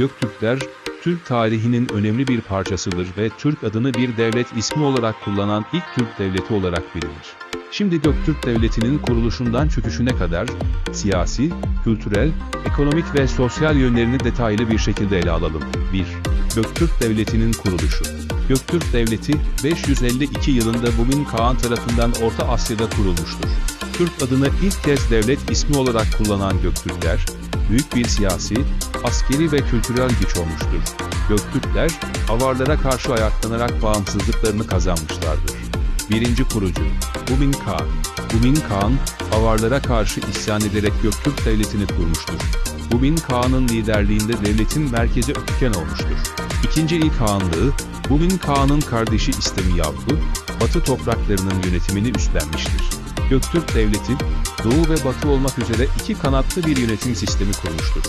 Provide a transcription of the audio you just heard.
Göktürkler, Türk tarihinin önemli bir parçasıdır ve Türk adını bir devlet ismi olarak kullanan ilk Türk devleti olarak bilinir. Şimdi Göktürk Devleti'nin kuruluşundan çöküşüne kadar siyasi, kültürel, ekonomik ve sosyal yönlerini detaylı bir şekilde ele alalım. 1. Göktürk Devleti'nin kuruluşu. Göktürk Devleti 552 yılında Bumin Kağan tarafından Orta Asya'da kurulmuştur. Türk adını ilk kez devlet ismi olarak kullanan Göktürkler, büyük bir siyasi, askeri ve kültürel güç olmuştur. Göktürkler, Avarlara karşı ayaklanarak bağımsızlıklarını kazanmışlardır. Birinci kurucu, Bumin Kağan. Bumin Kağan, Avarlara karşı isyan ederek Göktürk Devleti'ni kurmuştur. Bumin Kağan'ın liderliğinde devletin merkezi Ötüken olmuştur. İkinci İlk Kağanlığı, Bumin Kağan'ın kardeşi İstemi Yavru, Batı topraklarının yönetimini üstlenmiştir. Göktürk Devleti, Doğu ve Batı olmak üzere iki kanatlı bir yönetim sistemi kurmuştur.